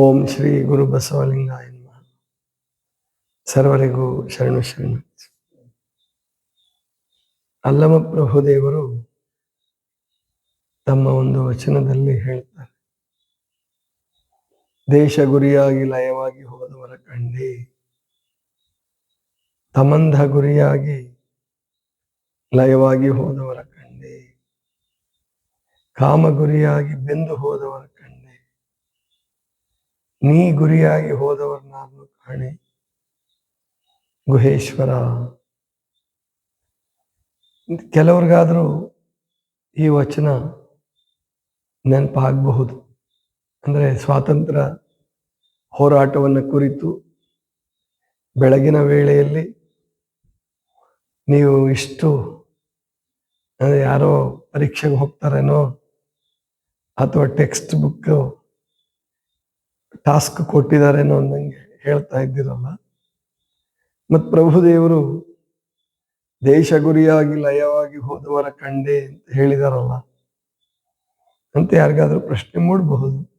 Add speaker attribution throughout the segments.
Speaker 1: ಓಂ ಶ್ರೀ ಗುರು ಬಸವಲಿಂಗ ನಮಃ. ಸರ್ವರಿಗೂ ಶರಣು ಶರಣು. ಅಲ್ಲಮ ಪ್ರಭುದೇವರು ತಮ್ಮ ಒಂದು ವಚನದಲ್ಲಿ ಹೇಳ್ತಾರೆ. ದೇಶ ಗುರಿಯಾಗಿ ಲಯವಾಗಿ ಹೋದವರ ಕಂಡಿ ತಮಂಧ ಗುರಿಯಾಗಿ ಲಯವಾಗಿ ಹೋದವರ ಕಂಡಿ ಕಾಮ ಗುರಿಯಾಗಿ ಬೆಂದು ಹೋದವರ ನೀ ಗುರಿಯಾಗಿ ಹೋದವರು ನಾನು ಕಾಣೆ. ಗುಹೇಶ್ವರ. ಕೆಲವ್ರಿಗಾದ್ರೂ ಈ ವಚನ ನೆನಪಾಗಬಹುದು. ಅಂದರೆ ಸ್ವಾತಂತ್ರ್ಯ ಹೋರಾಟವನ್ನು ಕುರಿತು ಬೆಳಗಿನ ವೇಳೆಯಲ್ಲಿ ನೀವು ಇಷ್ಟು ಯಾರೋ ಪರೀಕ್ಷೆಗೆ ಹೋಗ್ತಾರೇನೋ ಅಥವಾ ಟೆಕ್ಸ್ಟ್ ಬುಕ್ ಟಾಸ್ಕ್ ಕೊಟ್ಟಿದ್ದಾರೇನೋ ಅನ್ನಂಗೆ ಹೇಳ್ತಾ ಇದ್ದೀರಲ್ಲ. ಮತ್ತು ಪ್ರಭುದೇವರು ದೇಶ ಗುರಿಯಾಗಿ ಲಯವಾಗಿ ಹೋದವರ ಕಂಡೆ ಅಂತ ಹೇಳಿದಾರಲ್ಲ. ಅಂತ ಯಾರಿಗಾದ್ರೂ ಪ್ರಶ್ನೆ ಮೂಡಬಹುದು?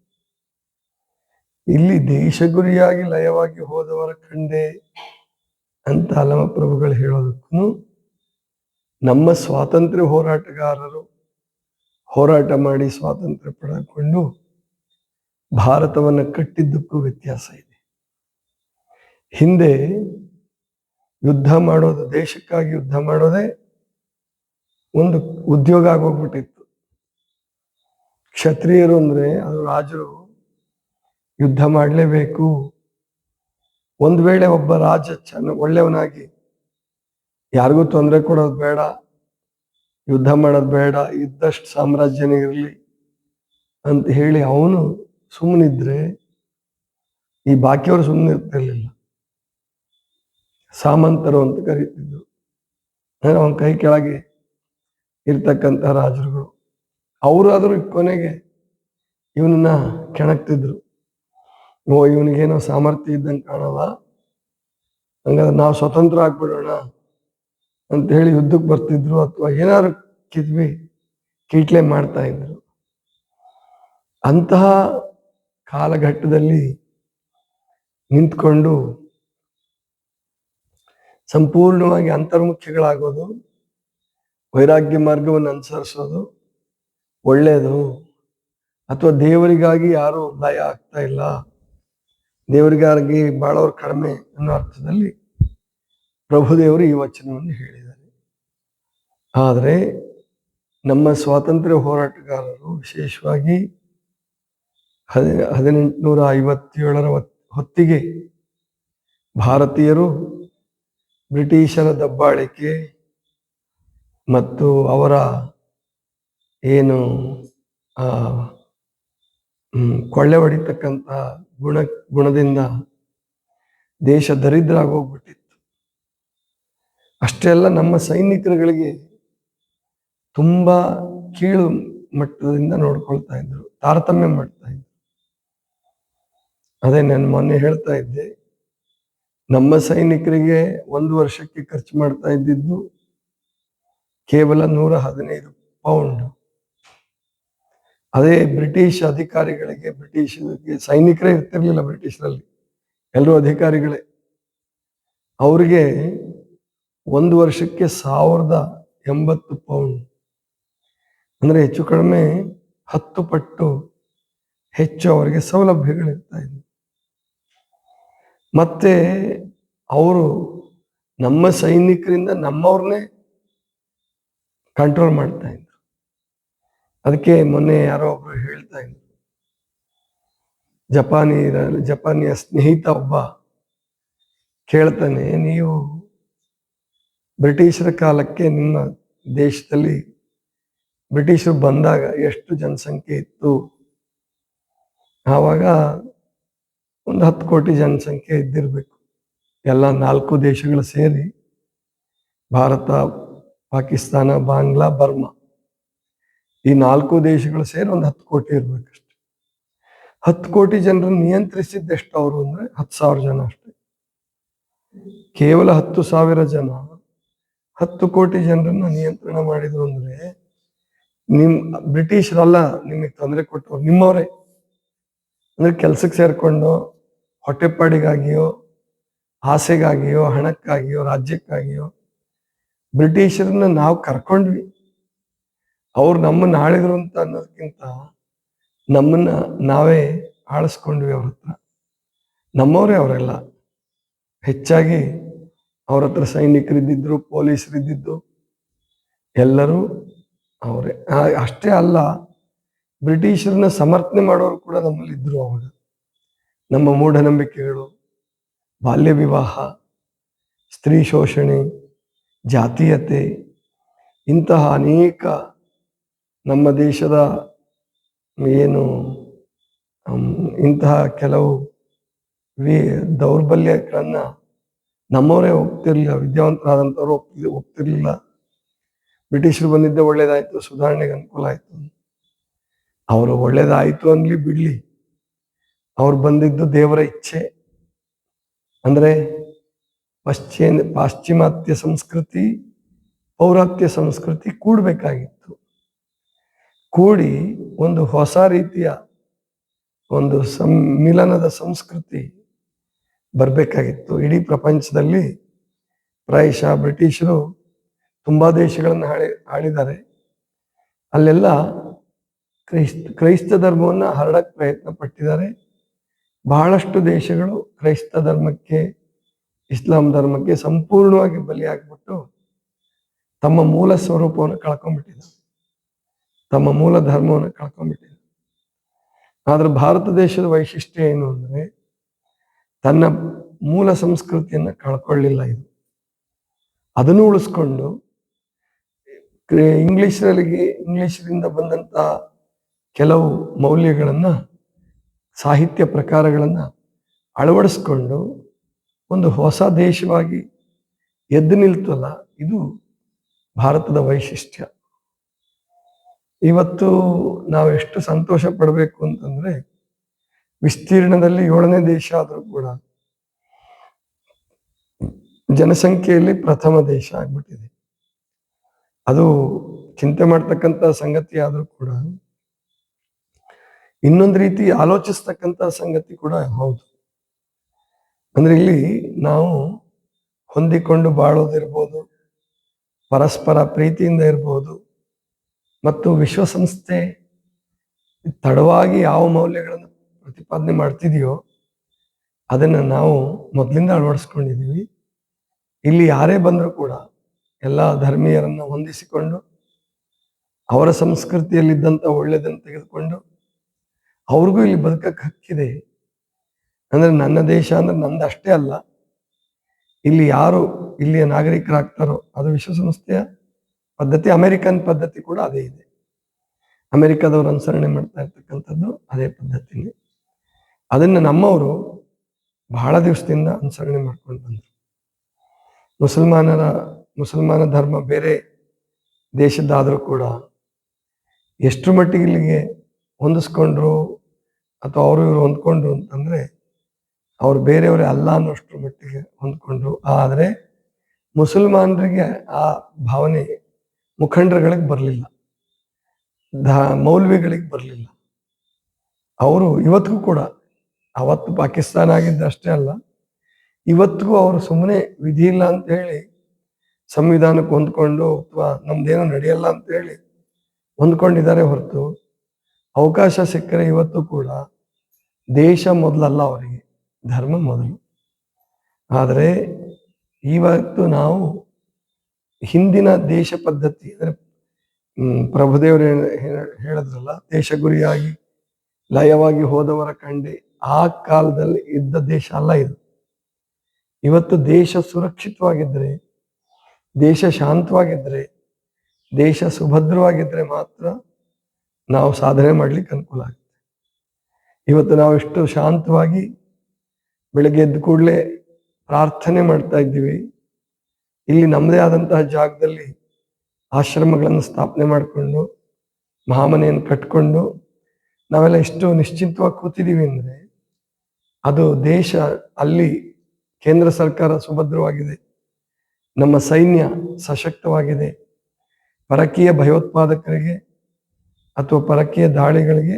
Speaker 1: ಇಲ್ಲಿ ದೇಶ ಗುರಿಯಾಗಿ ಲಯವಾಗಿ ಹೋದವರ ಕಂಡೆ ಅಂತ ಅಲಮ ಪ್ರಭುಗಳು ಹೇಳೋದಕ್ಕೂ ನಮ್ಮ ಸ್ವಾತಂತ್ರ್ಯ ಹೋರಾಟಗಾರರು ಹೋರಾಟ ಮಾಡಿ ಸ್ವಾತಂತ್ರ್ಯ ಪಡೆದುಕೊಂಡು ಭಾರತವನ್ನು ಕಟ್ಟಿದ್ದಕ್ಕೂ ವ್ಯತ್ಯಾಸ ಇದೆ. ಹಿಂದೆ ಯುದ್ಧ ಮಾಡೋದು, ದೇಶಕ್ಕಾಗಿ ಯುದ್ಧ ಮಾಡೋದೇ ಒಂದು ಉದ್ಯೋಗ ಆಗೋಗ್ಬಿಟ್ಟಿತ್ತು. ಕ್ಷತ್ರಿಯರು ಅಂದ್ರೆ ಅದು ರಾಜರು ಯುದ್ಧ ಮಾಡಲೇಬೇಕು. ಒಂದು ವೇಳೆ ಒಬ್ಬ ರಾಜ ಚೆನ್ನ ಒಳ್ಳೆಯವನಾಗಿ, ಯಾರಿಗೂ ತೊಂದರೆ ಕೊಡೋದು ಬೇಡ, ಯುದ್ಧ ಮಾಡೋದು ಬೇಡ, ಇದ್ದಷ್ಟು ಸಾಮ್ರಾಜ್ಯನೇ ಇರಲಿ ಅಂತ ಹೇಳಿ ಅವನು ಸುಮ್ಮನಿದ್ರೆ ಈ ಬಾಕಿಯವರು ಸುಮ್ಮನೆ ಇರ್ತಿರ್ಲಿಲ್ಲ. ಸಾಮಂತರು ಅಂತ ಕರೀತಿದ್ರು. ಅವನ ಕೈ ಕೆಳಗೆ ಇರ್ತಕ್ಕಂಥ ರಾಜರುಗಳು. ಅವರಾದರೂ ಕೊನೆಗೆ ಇವನನ್ನ ಕೆಣಕ್ತಿದ್ರು. ಓ, ಇವನಿಗೇನೋ ಸಾಮರ್ಥ್ಯ ಇದ್ದಂಗೆ ಕಾಣಲ್ಲ ಹಂಗಾದ್ರೆ ನಾವು ಸ್ವತಂತ್ರ ಆಗ್ಬಿಡೋಣ ಅಂತ ಹೇಳಿ ಯುದ್ಧಕ್ಕೆ ಬರ್ತಿದ್ರು ಅಥವಾ ಏನಾದ್ರು ಕಿದ್ವಿ, ಕೀಟ್ಲೆ ಮಾಡ್ತಾ ಇದ್ರು. ಅಂತಹ ಕಾಲಘಟ್ಟದಲ್ಲಿ ನಿಂತ್ಕೊಂಡು ಸಂಪೂರ್ಣವಾಗಿ ಅಂತರ್ಮುಖಿಗಳಾಗೋದು ವೈರಾಗ್ಯ ಮಾರ್ಗವನ್ನು ಅನುಸರಿಸೋದು ಒಳ್ಳೆಯದು. ಅಥವಾ ದೇವರಿಗಾಗಿ ಯಾರು ಲಯ ಆಗ್ತಾ ಇಲ್ಲ. ದೇವರಿಗಾಗಿ ಬಾಳೋರು ಕಡಿಮೆ ಅನ್ನೋ ಅರ್ಥದಲ್ಲಿ ಪ್ರಭುದೇವರು ಈ ವಚನವನ್ನು ಹೇಳಿದ್ದಾರೆ. ಆದರೆ ನಮ್ಮ ಸ್ವಾತಂತ್ರ್ಯ ಹೋರಾಟಗಾರರು ವಿಶೇಷವಾಗಿ ಹದಿ ಹದಿನೆಂಟುನೂರ ಐವತ್ತೇಳರ ಹೊತ್ತಿಗೆ ಭಾರತೀಯರು ಬ್ರಿಟಿಷರ ದಬ್ಬಾಳಿಕೆ ಮತ್ತು ಅವರ ಏನು ಕೊಳ್ಳೆ ಹೊಡಿತಕ್ಕಂಥ ಗುಣ, ಗುಣದಿಂದ ದೇಶ ದರಿದ್ರ ಆಗೋಗ್ಬಿಟ್ಟಿತ್ತು ಅಷ್ಟೆಲ್ಲ ನಮ್ಮ ಸೈನಿಕರುಗಳಿಗೆ ತುಂಬ ಕೀಳು ಮಟ್ಟದಿಂದ ನೋಡ್ಕೊಳ್ತಾ ಇದ್ರು, ತಾರತಮ್ಯ ಮಾಡ್ತಾ ಇದ್ರು ಅದೇ ನಾನು ಮೊನ್ನೆ ಹೇಳ್ತಾ ಇದ್ದೆ, ನಮ್ಮ ಸೈನಿಕರಿಗೆ ಒಂದು ವರ್ಷಕ್ಕೆ ಖರ್ಚು ಮಾಡ್ತಾ ಇದ್ದಿದ್ದು ಕೇವಲ ನೂರ ಹದಿನೈದು ಪೌಂಡ್. ಅದೇ ಬ್ರಿಟಿಷ್ ಅಧಿಕಾರಿಗಳಿಗೆ ಬ್ರಿಟಿಷ್ ಸೈನಿಕರೇ ಇರ್ತಿರ್ಲಿಲ್ಲ ಬ್ರಿಟಿಷರಲ್ಲಿ, ಎಲ್ಲರೂ ಅಧಿಕಾರಿಗಳೇ. ಅವ್ರಿಗೆ ಒಂದು ವರ್ಷಕ್ಕೆ ಸಾವಿರದ ಎಂಬತ್ತು ಪೌಂಡ್. ಅಂದ್ರೆ ಹೆಚ್ಚು ಕಡಿಮೆ ಹತ್ತು ಪಟ್ಟು ಹೆಚ್ಚು ಅವರಿಗೆ ಸೌಲಭ್ಯಗಳಿರ್ತಾ ಇದ್ವು. ಮತ್ತೆ ಅವರು ನಮ್ಮ ಸೈನಿಕರಿಂದ ನಮ್ಮವ್ರನ್ನೇ ಕಂಟ್ರೋಲ್ ಮಾಡ್ತಾ ಇದ್ರು. ಅದಕ್ಕೆ ಮೊನ್ನೆ ಯಾರೋ ಒಬ್ರು ಹೇಳ್ತಾ ಇದ್ರು. ಜಪಾನಿ ಜಪಾನಿಯ ಸ್ನೇಹಿತ ಒಬ್ಬ ಕೇಳ್ತಾನೆ, ನೀವು ಬ್ರಿಟಿಷರ ಕಾಲಕ್ಕೆ ನಿಮ್ಮ ದೇಶದಲ್ಲಿ ಬ್ರಿಟಿಷರು ಬಂದಾಗ ಎಷ್ಟು ಜನಸಂಖ್ಯೆ ಇತ್ತು? ಆವಾಗ ಒಂದು ಹತ್ತು ಕೋಟಿ ಜನಸಂಖ್ಯೆ ಇದ್ದಿರಬೇಕು. ಎಲ್ಲ ನಾಲ್ಕು ದೇಶಗಳು ಸೇರಿ ಭಾರತ, ಪಾಕಿಸ್ತಾನ, ಬಾಂಗ್ಲಾ, ಬರ್ಮಾ. ಈ ನಾಲ್ಕು ದೇಶಗಳು ಸೇರಿ ಒಂದು ಹತ್ತು ಕೋಟಿ ಇರಬೇಕಷ್ಟೆ. ಹತ್ತು ಕೋಟಿ ಜನರನ್ನು ನಿಯಂತ್ರಿಸಿದ್ದೆಷ್ಟು ಅವರು ಅಂದರೆ ಹತ್ತು ಸಾವಿರ ಜನ ಅಷ್ಟೇ. ಕೇವಲ ಹತ್ತು ಸಾವಿರ ಜನ ಹತ್ತು ಕೋಟಿ ಜನರನ್ನ ನಿಯಂತ್ರಣ ಮಾಡಿದ್ರು ಅಂದರೆ ನಿಮ್ಮ ಬ್ರಿಟಿಷರಲ್ಲ ನಿಮಗೆ ತೊಂದರೆ ಕೊಟ್ಟವ್ರು ನಿಮ್ಮವರೇ. ಅಂದ್ರೆ ಕೆಲ್ಸಕ್ಕೆ ಸೇರ್ಕೊಂಡು ಹೊಟ್ಟೆಪಾಡಿಗಾಗಿಯೋ ಆಸೆಗಾಗಿಯೋ ಹಣಕ್ಕಾಗಿಯೋ, ರಾಜ್ಯಕ್ಕಾಗಿಯೋ, ಬ್ರಿಟಿಷರನ್ನ ನಾವು ಕರ್ಕೊಂಡ್ವಿ. ಅವ್ರು ನಮ್ಮನ್ನ ಆಳಿದ್ರು ಅಂತ ಅನ್ನೋದಕ್ಕಿಂತ ನಮ್ಮನ್ನ ನಾವೇ ಆಳಿಸ್ಕೊಂಡ್ವಿ ಅವ್ರ ಹತ್ರ. ನಮ್ಮವರೇ ಅವರೆಲ್ಲ. ಹೆಚ್ಚಾಗಿ ಅವ್ರ ಹತ್ರ ಸೈನಿಕರಿದ್ದಿದ್ರು, ಪೊಲೀಸರಿದ್ದಿದ್ದು, ಎಲ್ಲರೂ ಅವರೇ. ಅಷ್ಟೇ ಅಲ್ಲ, ಬ್ರಿಟಿಷರನ್ನ ಸಮರ್ಥನೆ ಮಾಡೋರು ಕೂಡ ನಮ್ಮಲ್ಲಿ ಇದ್ರು ಅವಾಗ. ನಮ್ಮ ಮೂಢನಂಬಿಕೆಗಳು, ಬಾಲ್ಯ ವಿವಾಹ, ಸ್ತ್ರೀ ಶೋಷಣೆ, ಜಾತೀಯತೆ, ಇಂತಹ ಅನೇಕ ನಮ್ಮ ದೇಶದ ಏನು ಇಂತಹ ಕೆಲವು ವಿ ದೌರ್ಬಲ್ಯಗಳನ್ನು ನಮ್ಮವರೇ ಹೋಗ್ತಿರ್ಲಿಲ್ಲ ವಿದ್ಯಾವಂತರಾದಂಥವ್ರು ಹೋಗ್ತಿ ಹೋಗ್ತಿರ್ಲಿಲ್ಲ ಬ್ರಿಟಿಷರು ಬಂದಿದ್ದೆ ಒಳ್ಳೇದಾಯ್ತು, ಸುಧಾರಣೆಗೆ ಅನುಕೂಲ ಆಯಿತು. ಅವರು ಒಳ್ಳೇದಾಯ್ತು ಅನ್ಲಿ ಬಿಡ್ಲಿ. ಅವ್ರು ಬಂದಿದ್ದು ದೇವರ ಇಚ್ಛೆ. ಅಂದ್ರೆ ಪಶ್ಚಿಮ, ಪಾಶ್ಚಿಮಾತ್ಯ ಸಂಸ್ಕೃತಿ, ಪೌರಾತ್ಯ ಸಂಸ್ಕೃತಿ ಕೂಡಬೇಕಾಗಿತ್ತು. ಕೂಡಿ ಒಂದು ಹೊಸ ರೀತಿಯ ಒಂದು ಸಮ್ಮಿಲನದ ಸಂಸ್ಕೃತಿ ಬರಬೇಕಾಗಿತ್ತು. ಇಡೀ ಪ್ರಪಂಚದಲ್ಲಿ ಪ್ರಾಯಶಃ ಬ್ರಿಟಿಷರು ತುಂಬ ದೇಶಗಳನ್ನು ಆಳಿ ಆಳಿದ್ದಾರೆ ಅಲ್ಲೆಲ್ಲ ಕ್ರೈಸ್ತ ಕ್ರೈಸ್ತ ಧರ್ಮವನ್ನು ಹರಡಕ್ಕೆ ಪ್ರಯತ್ನ ಪಟ್ಟಿದ್ದಾರೆ. ಬಹಳಷ್ಟು ದೇಶಗಳು ಕ್ರೈಸ್ತ ಧರ್ಮಕ್ಕೆ, ಇಸ್ಲಾಂ ಧರ್ಮಕ್ಕೆ ಸಂಪೂರ್ಣವಾಗಿ ಬಲಿಯಾಗ್ಬಿಟ್ಟು ತಮ್ಮ ಮೂಲ ಸ್ವರೂಪವನ್ನು ಕಳ್ಕೊಂಡ್ಬಿಟ್ಟಿದ್ದಾರೆ. ತಮ್ಮ ಮೂಲ ಧರ್ಮವನ್ನು ಕಳ್ಕೊಂಡ್ಬಿಟ್ಟಿದ್ದಾರೆ. ಆದ್ರೆ ಭಾರತ ದೇಶದ ವೈಶಿಷ್ಟ್ಯ ಏನು ಅಂದ್ರೆ ತನ್ನ ಮೂಲ ಸಂಸ್ಕೃತಿಯನ್ನು ಕಳ್ಕೊಳ್ಳಿಲ್ಲ ಇದು. ಅದನ್ನು ಉಳಿಸ್ಕೊಂಡು ಇಂಗ್ಲಿಷ್ ಇಂಗ್ಲಿಷರಿಂದ ಬಂದಂತಹ ಕೆಲವು ಮೌಲ್ಯಗಳನ್ನ ಸಾಹಿತ್ಯ ಪ್ರಕಾರಗಳನ್ನು ಅಳವಡಿಸ್ಕೊಂಡು ಒಂದು ಹೊಸ ದೇಶವಾಗಿ ಎದ್ದು ನಿಲ್ತಲ್ಲ, ಇದು ಭಾರತದ ವೈಶಿಷ್ಟ್ಯ. ಇವತ್ತು ನಾವು ಎಷ್ಟು ಸಂತೋಷ ಪಡಬೇಕು ಅಂತಂದರೆ, ವಿಸ್ತೀರ್ಣದಲ್ಲಿ ಏಳನೇ ದೇಶ ಆದರೂ ಕೂಡ ಜನಸಂಖ್ಯೆಯಲ್ಲಿ ಪ್ರಥಮ ದೇಶ ಆಗ್ಬಿಟ್ಟಿದೆ. ಅದು ಚಿಂತೆ ಮಾಡ್ತಕ್ಕಂಥ ಸಂಗತಿ ಆದರೂ ಕೂಡ ಇನ್ನೊಂದು ರೀತಿ ಆಲೋಚಿಸ್ತಕ್ಕಂಥ ಸಂಗತಿ ಕೂಡ ಹೌದು. ಅಂದ್ರೆ ಇಲ್ಲಿ ನಾವು ಹೊಂದಿಕೊಂಡು ಬಾಳೋದಿರ್ಬೋದು, ಪರಸ್ಪರ ಪ್ರೀತಿಯಿಂದ ಇರ್ಬೋದು, ಮತ್ತು ವಿಶ್ವಸಂಸ್ಥೆ ತಡವಾಗಿ ಯಾವ ಮೌಲ್ಯಗಳನ್ನು ಪ್ರತಿಪಾದನೆ ಮಾಡ್ತಿದೆಯೋ ಅದನ್ನ ನಾವು ಮೊದಲಿಂದ ಅಳವಡಿಸ್ಕೊಂಡಿದ್ದೀವಿ ಇಲ್ಲಿ ಯಾರೇ ಬಂದರೂ ಕೂಡ ಎಲ್ಲ ಧರ್ಮೀಯರನ್ನು ಹೊಂದಿಸಿಕೊಂಡು, ಅವರ ಸಂಸ್ಕೃತಿಯಲ್ಲಿದ್ದಂಥ ಒಳ್ಳೆಯದನ್ನು ತೆಗೆದುಕೊಂಡು ಅವ್ರಿಗೂ ಇಲ್ಲಿ ಬದುಕಕ್ಕೆ ಹಕ್ಕಿದೆ. ಅಂದರೆ ನನ್ನ ದೇಶ ಅಂದ್ರೆ ನಂದು ಅಷ್ಟೇ ಅಲ್ಲ. ಇಲ್ಲಿ ಯಾರು ಇಲ್ಲಿಯ ನಾಗರಿಕರಾಗ್ತಾರೋ ಅದು ವಿಶ್ವಸಂಸ್ಥೆಯ ಪದ್ಧತಿ, ಅಮೆರಿಕನ್ ಪದ್ಧತಿ ಕೂಡ ಅದೇ ಇದೆ. ಅಮೆರಿಕದವರು ಅನುಸರಣೆ ಮಾಡ್ತಾ ಇರ್ತಕ್ಕಂಥದ್ದು ಅದೇ ಪದ್ಧತಿಯಲ್ಲಿ ಅದನ್ನು ನಮ್ಮವರು ಬಹಳ ದಿವಸದಿಂದ ಅನುಸರಣೆ ಮಾಡ್ಕೊಂಡು ಬಂದರು. ಮುಸಲ್ಮಾನರ, ಮುಸಲ್ಮಾನ ಧರ್ಮ ಬೇರೆ ದೇಶದ್ದಾದರೂ ಕೂಡ ಎಷ್ಟು ಮಟ್ಟಿಗೆ ಇಲ್ಲಿಗೆ ಹೊಂದಿಸ್ಕೊಂಡ್ರು ಅಥವಾ ಅವರು ಇವರು ಹೊಂದ್ಕೊಂಡ್ರು ಅಂತಂದ್ರೆ ಅವ್ರು ಬೇರೆಯವರೇ ಅಲ್ಲ ಅನ್ನೋಷ್ಟ್ರ ಮಟ್ಟಿಗೆ ಹೊಂದ್ಕೊಂಡ್ರು. ಆದರೆ ಮುಸಲ್ಮಾನರಿಗೆ ಆ ಭಾವನೆ ಮುಖಂಡರುಗಳಿಗೆ ಬರಲಿಲ್ಲ. ಧ, ಮೌಲ್ವಿಗಳಿಗೆ ಬರಲಿಲ್ಲ. ಅವರು ಇವತ್ತಿಗೂ ಕೂಡ, ಅವತ್ತು ಪಾಕಿಸ್ತಾನ ಆಗಿದ್ದ ಅಷ್ಟೇ ಅಲ್ಲ, ಇವತ್ತಿಗೂ ಅವರು ಸುಮ್ಮನೆ ವಿಧಿ ಇಲ್ಲ ಅಂತ ಹೇಳಿ, ಸಂವಿಧಾನಕ್ಕೆ ಹೊಂದ್ಕೊಂಡು ಅಥವಾ ನಮ್ದೇನೋ ನಡೆಯಲ್ಲ ಅಂತ ಹೇಳಿ ಹೊಂದ್ಕೊಂಡಿದ್ದಾರೆ ಹೊರತು ಅವಕಾಶ ಸಿಕ್ಕರೆ ಇವತ್ತು ಕೂಡ ದೇಶ ಮೊದಲಲ್ಲ ಅವರಿಗೆ, ಧರ್ಮ ಮೊದಲು. ಆದರೆ ಇವತ್ತು ನಾವು ಹಿಂದಿನ ದೇಶ ಪದ್ಧತಿ ಅಂದರೆ ಪ್ರಭುದೇವರು ಹೇಳ- ಹೇಳ- ಹೇಳಿದ್ರಲ್ಲ ದೇಶ ಗುರಿಯಾಗಿ ಲಯವಾಗಿ ಹೋದವರ ಕಂಡೆ ಆ ಕಾಲದಲ್ಲಿ ಇದ್ದ ದೇಶ ಅಲ್ಲ ಇದು. ಇವತ್ತು ದೇಶ ಸುರಕ್ಷಿತವಾಗಿದ್ರೆ, ದೇಶ ಶಾಂತವಾಗಿದ್ರೆ, ದೇಶ ಸುಭದ್ರವಾಗಿದ್ದರೆ ಮಾತ್ರ ನಾವು ಸಾಧನೆ ಮಾಡ್ಲಿಕ್ಕೆ ಅನುಕೂಲ ಆಗುತ್ತೆ. ಇವತ್ತು ನಾವು ಎಷ್ಟು ಶಾಂತವಾಗಿ ಬೆಳಗ್ಗೆ ಎದ್ದು ಕೂಡಲೇ ಪ್ರಾರ್ಥನೆ ಮಾಡ್ತಾ ಇದ್ದೀವಿ. ಇಲ್ಲಿ ನಮ್ಮದೇ ಆದಂತಹ ಜಾಗದಲ್ಲಿ ಆಶ್ರಮಗಳನ್ನು ಸ್ಥಾಪನೆ ಮಾಡಿಕೊಂಡು, ಮಹಾಮನೆಯನ್ನು ಕಟ್ಕೊಂಡು ನಾವೆಲ್ಲ ಎಷ್ಟು ನಿಶ್ಚಿಂತವಾಗಿ ಕೂತಿದ್ದೀವಿ ಅಂದರೆ ಅದು ದೇಶ, ಅಲ್ಲಿ ಕೇಂದ್ರ ಸರ್ಕಾರ ಸುಭದ್ರವಾಗಿದೆ. ನಮ್ಮ ಸೈನ್ಯ ಸಶಕ್ತವಾಗಿದೆ. ಪರಕೀಯ ಭಯೋತ್ಪಾದಕರಿಗೆ ಅಥವಾ ಪರಕೀಯ ದಾಳಿಗಳಿಗೆ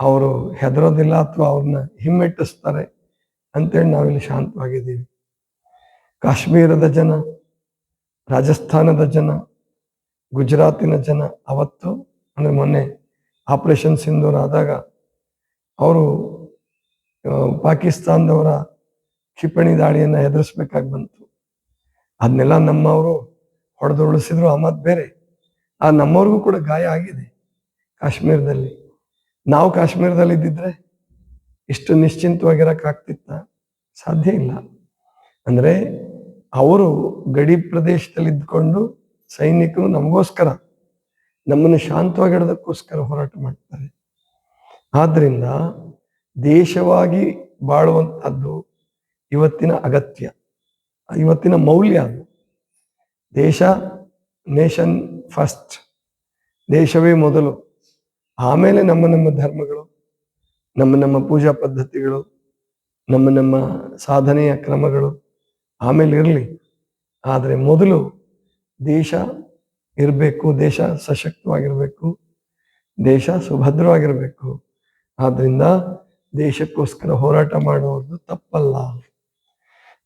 Speaker 1: ಅವರು ಹೆದರೋದಿಲ್ಲ ಅಥವಾ ಅವ್ರನ್ನ ಹಿಮ್ಮೆಟ್ಟಿಸ್ತಾರೆ ಅಂತೇಳಿ ನಾವಿಲ್ಲಿ ಶಾಂತವಾಗಿದ್ದೀವಿ. ಕಾಶ್ಮೀರದ ಜನ, ರಾಜಸ್ಥಾನದ ಜನ, ಗುಜರಾತಿನ ಜನ ಅವತ್ತು, ಅಂದರೆ ಮೊನ್ನೆ ಆಪರೇಷನ್ ಸಿಂಧೂರ್ ಆದಾಗ ಅವರು ಪಾಕಿಸ್ತಾನದವರ ಕ್ಷಿಪಣಿ ದಾಳಿಯನ್ನು ಎದುರಿಸ್ಬೇಕಾಗಿ ಬಂತು. ಅದನ್ನೆಲ್ಲ ನಮ್ಮವರು ಹೊಡೆದು ಉಳಿಸಿದ್ರು ಆ ಬೇರೆ. ಆ ನಮ್ಮವ್ರಿಗೂ ಕೂಡ ಗಾಯ ಆಗಿದೆ. ಕಾಶ್ಮೀರದಲ್ಲಿ. ನಾವು ಕಾಶ್ಮೀರದಲ್ಲಿ ಇದ್ದಿದ್ರೆ ಇಷ್ಟು ನಿಶ್ಚಿಂತವಾಗಿರೋಕ್ಕಾಗ್ತಿತ್ತ? ಸಾಧ್ಯ ಇಲ್ಲ. ಅಂದರೆ ಅವರು ಗಡಿ ಪ್ರದೇಶದಲ್ಲಿ ಇದ್ಕೊಂಡು ಸೈನಿಕರು ನಮಗೋಸ್ಕರ, ನಮ್ಮನ್ನು ಶಾಂತವಾಗಿಡೋದಕ್ಕೋಸ್ಕರ ಹೋರಾಟ ಮಾಡ್ತಾರೆ. ಆದ್ದರಿಂದ ದೇಶವಾಗಿ ಬಾಳುವಂಥದ್ದು ಇವತ್ತಿನ ಅಗತ್ಯ, ಇವತ್ತಿನ ಮೌಲ್ಯ ಅದು. ದೇಶ ನೇಷನ್ ಫಸ್ಟ್, ದೇಶವೇ ಮೊದಲು. ಆಮೇಲೆ ನಮ್ಮ ನಮ್ಮ ಧರ್ಮಗಳು, ನಮ್ಮ ನಮ್ಮ ಪೂಜಾ ಪದ್ಧತಿಗಳು, ನಮ್ಮ ನಮ್ಮ ಸಾಧನೆಯ ಕ್ರಮಗಳು ಆಮೇಲೆ ಇರಲಿ. ಆದರೆ ಮೊದಲು ದೇಶ ಇರಬೇಕು, ದೇಶ ಸಶಕ್ತವಾಗಿರಬೇಕು, ದೇಶ ಸುಭದ್ರವಾಗಿರಬೇಕು. ಆದ್ದರಿಂದ ದೇಶಕ್ಕೋಸ್ಕರ ಹೋರಾಟ ಮಾಡುವುದು ತಪ್ಪಲ್ಲ.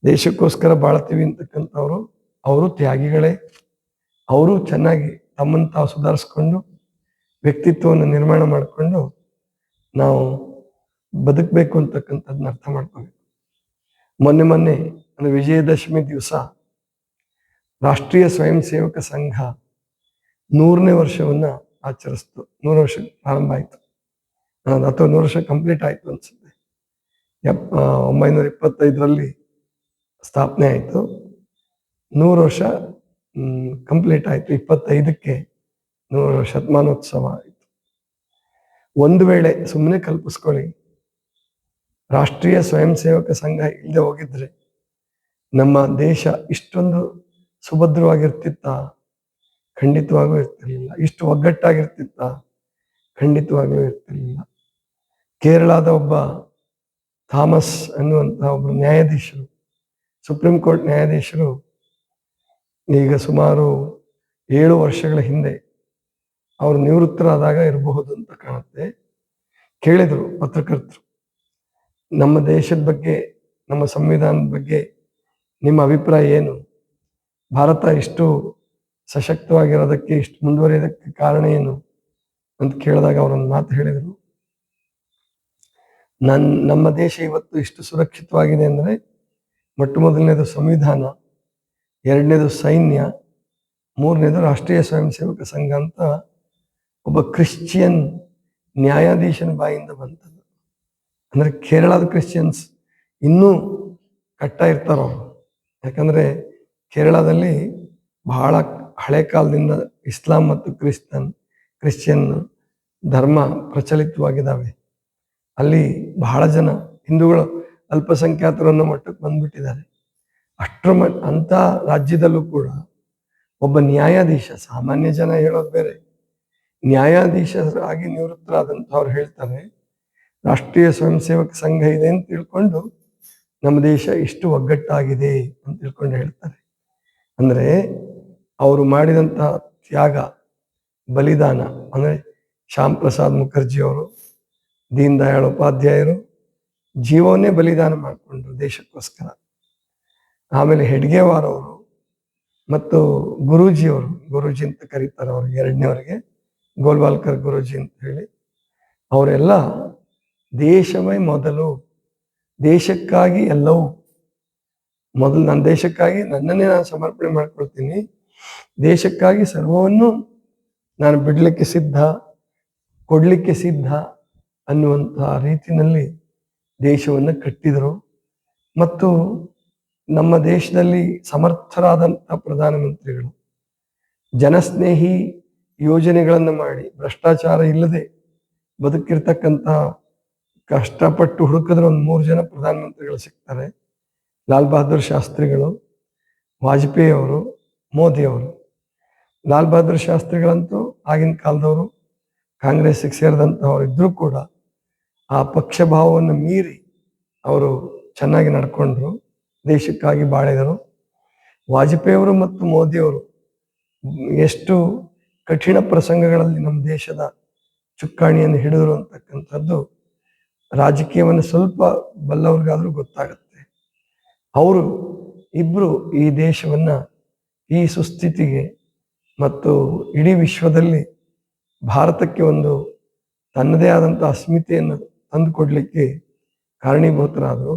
Speaker 1: ದೇಶಕ್ಕೋಸ್ಕರ ಬಾಳ್ತೀವಿ ಅಂತಕ್ಕಂಥವ್ರು, ಅವರು ತ್ಯಾಗಿಗಳೇ. ಅವರು ಚೆನ್ನಾಗಿ ತಮ್ಮನ್ನು ತಾವು ಸುಧಾರಿಸ್ಕೊಂಡು ವ್ಯಕ್ತಿತ್ವವನ್ನು ನಿರ್ಮಾಣ ಮಾಡಿಕೊಂಡು ನಾವು ಬದುಕಬೇಕು ಅಂತಕ್ಕಂಥದ್ದನ್ನ ಅರ್ಥ ಮಾಡ್ಕೋಬೇಕು. ಮೊನ್ನೆ ಮೊನ್ನೆ ಅಂದ್ರೆ ವಿಜಯದಶಮಿ ದಿವಸ ರಾಷ್ಟ್ರೀಯ ಸ್ವಯಂ ಸೇವಕ ಸಂಘ ನೂರನೇ ವರ್ಷವನ್ನ ಆಚರಿಸ್ತು. ನೂರು ವರ್ಷ ಪ್ರಾರಂಭ ಆಯಿತು. ಅಥವಾ ನೂರು ವರ್ಷ ಕಂಪ್ಲೀಟ್ ಆಯಿತು ಅನ್ಸುತ್ತೆ. ಎಪ್ ಒಂಬೈನೂರ ಇಪ್ಪತ್ತೈದರಲ್ಲಿ ಸ್ಥಾಪನೆ ಆಯಿತು. ನೂರು ವರ್ಷ ಕಂಪ್ಲೀಟ್ ಆಯಿತು. ಇಪ್ಪತ್ತೈದಕ್ಕೆ ನೂರು ಶತಮಾನೋತ್ಸವ ಆಯಿತು. ಒಂದು ವೇಳೆ ಸುಮ್ಮನೆ ಕಲ್ಪಿಸ್ಕೊಳ್ಳಿ, ರಾಷ್ಟ್ರೀಯ ಸ್ವಯಂ ಸೇವಕ ಸಂಘ ಇಲ್ಲದೆ ಹೋಗಿದ್ರೆ ನಮ್ಮ ದೇಶ ಇಷ್ಟೊಂದು ಸುಭದ್ರವಾಗಿರ್ತಿತ್ತ? ಖಂಡಿತವಾಗೂ ಇರ್ತಿರ್ಲಿಲ್ಲ. ಇಷ್ಟು ಒಗ್ಗಟ್ಟಾಗಿರ್ತಿತ್ತ? ಖಂಡಿತವಾಗ್ಲೂ ಇರ್ತಿರ್ಲಿಲ್ಲ. ಕೇರಳದ ಒಬ್ಬ ಥಾಮಸ್ ಅನ್ನುವಂತಹ ಒಬ್ಬ ನ್ಯಾಯಾಧೀಶರು, ಸುಪ್ರೀಂ ಕೋರ್ಟ್ ನ್ಯಾಯಾಧೀಶರು ಈಗ ಸುಮಾರು ಏಳು ವರ್ಷಗಳ ಹಿಂದೆ ಅವರು ನಿವೃತ್ತರಾದಾಗ ಇರಬಹುದು ಅಂತ ಕಾಣುತ್ತೆ. ಕೇಳಿದರು ಪತ್ರಕರ್ತರು, ನಮ್ಮ ದೇಶದ ಬಗ್ಗೆ, ನಮ್ಮ ಸಂವಿಧಾನದ ಬಗ್ಗೆ ನಿಮ್ಮ ಅಭಿಪ್ರಾಯ ಏನು? ಭಾರತ ಇಷ್ಟು ಸಶಕ್ತವಾಗಿರೋದಕ್ಕೆ, ಇಷ್ಟು ಮುಂದುವರಿಯೋದಕ್ಕೆ ಕಾರಣ ಏನು? ಅಂತ ಕೇಳಿದಾಗ ಅವರೊಂದು ಮಾತು ಹೇಳಿದರು. ನನ್, ನಮ್ಮ ದೇಶ ಇವತ್ತು ಇಷ್ಟು ಸುರಕ್ಷಿತವಾಗಿದೆ ಅಂದರೆ, ಮೊಟ್ಟ ಮೊದಲನೇದು ಸಂವಿಧಾನ, ಎರಡನೇದು ಸೈನ್ಯ, ಮೂರನೇದು ರಾಷ್ಟ್ರೀಯ ಸ್ವಯಂ ಸೇವಕ ಸಂಘ ಅಂತ ಒಬ್ಬ ಕ್ರಿಶ್ಚಿಯನ್ ನ್ಯಾಯಾಧೀಶನ ಬಾಯಿಂದ ಬಂತದ್ದು ಅಂದರೆ ಕೇರಳದ ಕ್ರಿಶ್ಚಿಯನ್ಸ್ ಇನ್ನೂ ಕಟ್ಟ ಇರ್ತಾರ? ಯಾಕಂದ್ರೆ ಕೇರಳದಲ್ಲಿ ಬಹಳ ಹಳೆ ಕಾಲದಿಂದ ಇಸ್ಲಾಂ ಮತ್ತು ಕ್ರಿಸ್ತನ್, ಕ್ರಿಶ್ಚಿಯನ್ ಧರ್ಮ ಪ್ರಚಲಿತವಾಗಿದ್ದಾವೆ. ಅಲ್ಲಿ ಬಹಳ ಜನ ಹಿಂದೂಗಳು ಅಲ್ಪಸಂಖ್ಯಾತರು ಅನ್ನೋ ಮಟ್ಟಕ್ಕೆ ಬಂದ್ಬಿಟ್ಟಿದ್ದಾರೆ. ಅಷ್ಟರ ಮಟ್ಟ ಅಂಥ ರಾಜ್ಯದಲ್ಲೂ ಕೂಡ ಒಬ್ಬ ನ್ಯಾಯಾಧೀಶ, ಸಾಮಾನ್ಯ ಜನ ಹೇಳೋದು ಬೇರೆ ನ್ಯಾಯಾಧೀಶರಾಗಿ ನಿವೃತ್ತರಾದಂಥವ್ರು ಹೇಳ್ತಾರೆ, ರಾಷ್ಟ್ರೀಯ ಸ್ವಯಂ ಸೇವಕ ಸಂಘ ಇದೆ ಅಂತ ತಿಳ್ಕೊಂಡು ನಮ್ಮ ದೇಶ ಇಷ್ಟು ಒಗ್ಗಟ್ಟಾಗಿದೆ ಅಂತ ತಿಳ್ಕೊಂಡು ಹೇಳ್ತಾರೆ. ಅಂದರೆ ಅವರು ಮಾಡಿದಂಥ ತ್ಯಾಗ, ಬಲಿದಾನ, ಅಂದರೆ ಶ್ಯಾಮ್ ಪ್ರಸಾದ್ ಮುಖರ್ಜಿಯವರು ದೀನ್ ದಯಾಳ್ ಉಪಾಧ್ಯಾಯರು ಜೀವವನ್ನೇ ಬಲಿದಾನ ಮಾಡಿಕೊಂಡ್ರು ದೇಶಕ್ಕೋಸ್ಕರ. ಆಮೇಲೆ ಹೆಡ್ಗೆವಾರವರು ಮತ್ತು ಗುರೂಜಿಯವರು ಗುರೂಜಿ ಅಂತ ಕರೀತಾರೆ ಅವ್ರಿಗೆ ಎರಡನೇವರೆಗೆ ಗೋಲ್ವಾಲ್ಕರ್ ಗುರುಜಿ ಅಂತ ಹೇಳಿ, ಅವರೆಲ್ಲ ದೇಶವೇ ಮೊದಲು, ದೇಶಕ್ಕಾಗಿ ಎಲ್ಲವೂ, ಮೊದಲು ನನ್ನ ದೇಶಕ್ಕಾಗಿ, ನನ್ನನ್ನೇ ನಾನು ಸಮರ್ಪಣೆ ಮಾಡ್ಕೊಳ್ತೀನಿ, ದೇಶಕ್ಕಾಗಿ ಸರ್ವವನ್ನು ನಾನು ಬಿಡಲಿಕ್ಕೆ ಸಿದ್ಧ, ಕೊಡಲಿಕ್ಕೆ ಸಿದ್ಧ ಅನ್ನುವಂತಹ ರೀತಿಯಲ್ಲಿ ದೇಶವನ್ನು ಕಟ್ಟಿದರು. ಮತ್ತು ನಮ್ಮ ದೇಶದಲ್ಲಿ ಸಮರ್ಥರಾದಂಥ ಪ್ರಧಾನಮಂತ್ರಿಗಳು, ಜನಸ್ನೇಹಿ ಯೋಜನೆಗಳನ್ನು ಮಾಡಿ, ಭ್ರಷ್ಟಾಚಾರ ಇಲ್ಲದೆ ಬದುಕಿರ್ತಕ್ಕಂಥ ಕಷ್ಟಪಟ್ಟು ಹುಡುಕಿದ್ರೆ ಒಂದು ಮೂರು ಜನ ಪ್ರಧಾನಮಂತ್ರಿಗಳು ಸಿಗ್ತಾರೆ. ಲಾಲ್ ಬಹದ್ದೂರ್ ಶಾಸ್ತ್ರಿಗಳು, ವಾಜಪೇಯಿ ಅವರು ಮೋದಿಯವರು ಲಾಲ್ ಬಹದ್ದೂರ್ ಶಾಸ್ತ್ರಿಗಳಂತೂ ಆಗಿನ ಕಾಲದವರು, ಕಾಂಗ್ರೆಸ್ಸಿಗೆ ಸೇರಿದಂಥವ್ರು ಕೂಡ ಆ ಪಕ್ಷ ಭಾವವನ್ನು ಮೀರಿ ಅವರು ಚೆನ್ನಾಗಿ ನಡ್ಕೊಂಡ್ರು, ದೇಶಕ್ಕಾಗಿ ಬಾಳಿದರು. ವಾಜಪೇಯಿಯವರು ಮತ್ತು ಮೋದಿಯವರು ಎಷ್ಟು ಕಠಿಣ ಪ್ರಸಂಗಗಳಲ್ಲಿ ನಮ್ಮ ದೇಶದ ಚುಕ್ಕಾಣಿಯನ್ನು ಹಿಡಿದ್ರು ಅಂತಕ್ಕಂಥದ್ದು ರಾಜಕೀಯವನ್ನು ಸ್ವಲ್ಪ ಬಲ್ಲವ್ರಿಗಾದ್ರೂ ಗೊತ್ತಾಗುತ್ತೆ. ಅವರು ಇಬ್ಬರು ಈ ದೇಶವನ್ನ ಈ ಸುಸ್ಥಿತಿಗೆ ಮತ್ತು ಇಡೀ ವಿಶ್ವದಲ್ಲಿ ಭಾರತಕ್ಕೆ ಒಂದು ತನ್ನದೇ ಆದಂಥ ಅಸ್ಮಿತೆಯನ್ನು ತಂದುಕೊಡ್ಲಿಕ್ಕೆ ಕಾರಣೀಭೂತರಾದರು.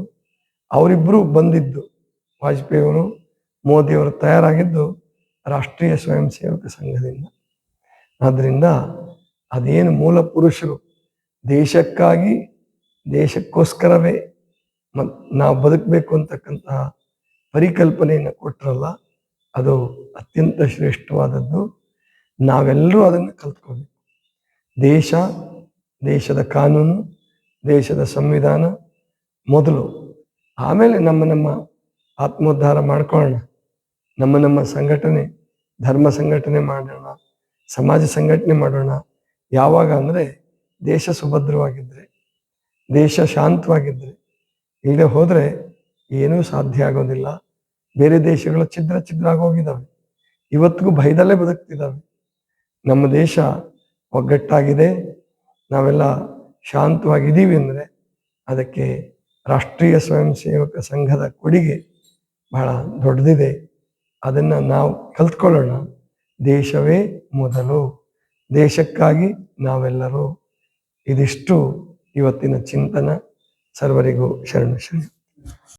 Speaker 1: ಅವರಿಬ್ಬರು ಬಂದಿದ್ದು ವಾಜಪೇಯಿಯವರು, ಮೋದಿಯವರು ತಯಾರಾಗಿದ್ದು ರಾಷ್ಟ್ರೀಯ ಸ್ವಯಂ ಸೇವಕ ಸಂಘದಿಂದ. ಆದ್ದರಿಂದ ಅದೇನು ಮೂಲ ಪುರುಷರು ದೇಶಕ್ಕಾಗಿ ದೇಶಕ್ಕೋಸ್ಕರವೇ ಮತ್ ನಾವು ಬದುಕಬೇಕು ಅಂತಕ್ಕಂತಹ ಪರಿಕಲ್ಪನೆಯನ್ನು ಕೊಟ್ಟರಲ್ಲ ಅದು ಅತ್ಯಂತ ಶ್ರೇಷ್ಠವಾದದ್ದು. ನಾವೆಲ್ಲರೂ ಅದನ್ನು ಕಲ್ತ್ಕೋಬೇಕು. ದೇಶ, ದೇಶದ ಕಾನೂನು, ದೇಶದ ಸಂವಿಧಾನ ಮೊದಲು. ಆಮೇಲೆ ನಮ್ಮ ನಮ್ಮ ಆತ್ಮೋದ್ಧಾರ ಮಾಡ್ಕೊಳ್ಳೋಣ. ನಮ್ಮ ನಮ್ಮ ಸಂಘಟನೆ, ಧರ್ಮ ಸಂಘಟನೆ ಮಾಡೋಣ. ಸಮಾಜ ಸಂಘಟನೆ ಮಾಡೋಣ. ಯಾವಾಗ ಅಂದರೆ ದೇಶ ಸುಭದ್ರವಾಗಿದ್ದರೆ ದೇಶ ಶಾಂತವಾಗಿದ್ದರೆ ಇಲ್ಲದೆ ಹೋದರೆ ಏನೂ ಸಾಧ್ಯ ಆಗೋದಿಲ್ಲ. ಬೇರೆ ದೇಶಗಳು ಛಿದ್ರ ಛಿದ್ರ ಆಗೋಗಿದ್ದಾವೆ ಇವತ್ತಿಗೂ ಭಯದಲ್ಲೇ ಬದುಕ್ತಿದ್ದಾವೆ ನಮ್ಮ ದೇಶ ಒಗ್ಗಟ್ಟಾಗಿದೆ. ನಾವೆಲ್ಲ ಶಾಂತವಾಗಿದ್ದೀವಿ ಅಂದರೆ ಅದಕ್ಕೆ ರಾಷ್ಟ್ರೀಯ ಸ್ವಯಂ ಸೇವಕ ಸಂಘದ ಕೊಡುಗೆ ಬಹಳ ದೊಡ್ಡದಿದೆ. ಅದನ್ನು ನಾವು ಕಲ್ತ್ಕೊಳ್ಳೋಣ. ದೇಶವೇ ಮೊದಲು ದೇಶಕ್ಕಾಗಿ ನಾವೆಲ್ಲರೂ. ಇದಿಷ್ಟು ಇವತ್ತಿನ ಚಿಂತನ. ಸರ್ವರಿಗೂ ಶರಣ ಶರಣ